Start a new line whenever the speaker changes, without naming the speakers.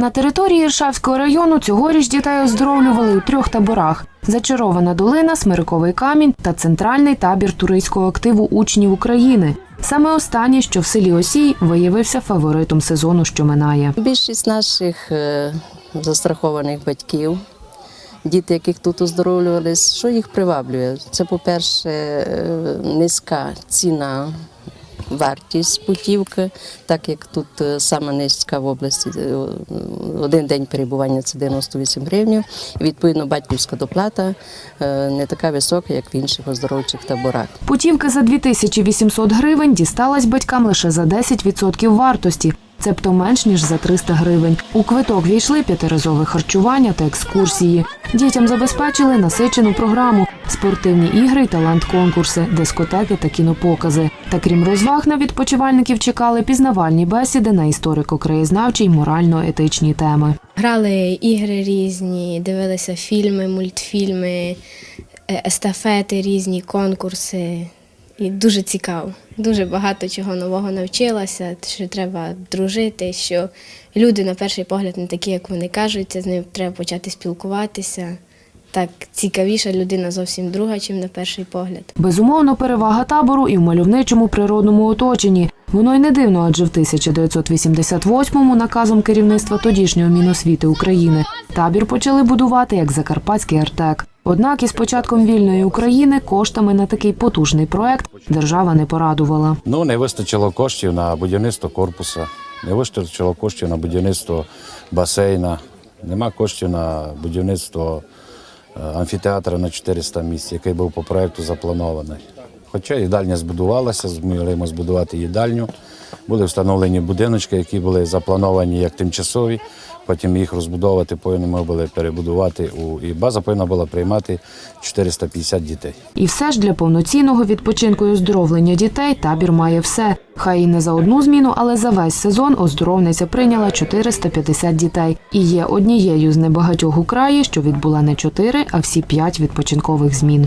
На території Іршавського району цьогоріч дітей оздоровлювали у трьох таборах: Зачарована долина, Смириковий камінь та центральний табір туристського активу учнів України. Саме останній, що в селі Осій, виявився фаворитом сезону, що минає.
Більшість наших е, застрахованих батьків, діти, яких тут оздоровлювались, що їх приваблює? Це, по-перше, е, низька ціна. Вартість путівки, так як тут е, саме низька в області, е, один день перебування це 98 гривень. Відповідно, батьківська доплата е, не така висока, як в інших оздоровчих таборах.
Путівка за 2800 гривень дісталась батькам лише за 10% вартості, цебто менш ніж за 300 гривень. У квиток війшли п'ятиразове харчування та екскурсії. Дітям забезпечили насичену програму, спортивні ігри талант-конкурси, дискотеки та кінопокази. Та крім розваг на відпочивальників чекали пізнавальні бесіди на історико-краєзнавчі й морально-етичні теми.
Грали ігри різні, дивилися фільми, мультфільми, е, естафети різні, конкурси. І дуже цікаво. Дуже багато чого нового навчилася, що треба дружити, що люди на перший погляд не такі, як вони кажуть, з ними треба почати спілкуватися. Так цікавіша людина зовсім друга, чим на перший погляд.
Безумовно, перевага табору і в мальовничому природному оточенні. Воно й не дивно, адже в 1988-му наказом керівництва тодішнього Міносвіти України табір почали будувати як Закарпатський артек. Однак із початком вільної України коштами на такий потужний проект держава не порадувала.
Ну, не вистачило коштів на будівництво корпуса, не вистачило коштів на будівництво басейна, нема коштів на будівництво е, амфітеатра на 400 місць, який був по проекту запланований. Хоча їдальня збудувалася, змогли збудувати їдальню. Були встановлені будиночки, які були заплановані як тимчасові. Потім їх розбудовувати повинні були перебудувати у і база повинна була приймати 450 дітей.
І все ж для повноцінного відпочинку і оздоровлення дітей табір має все. Хай і не за одну зміну, але за весь сезон оздоровниця прийняла 450 дітей і є однією з небагатьох у краї, що відбула не чотири, а всі п'ять відпочинкових змін.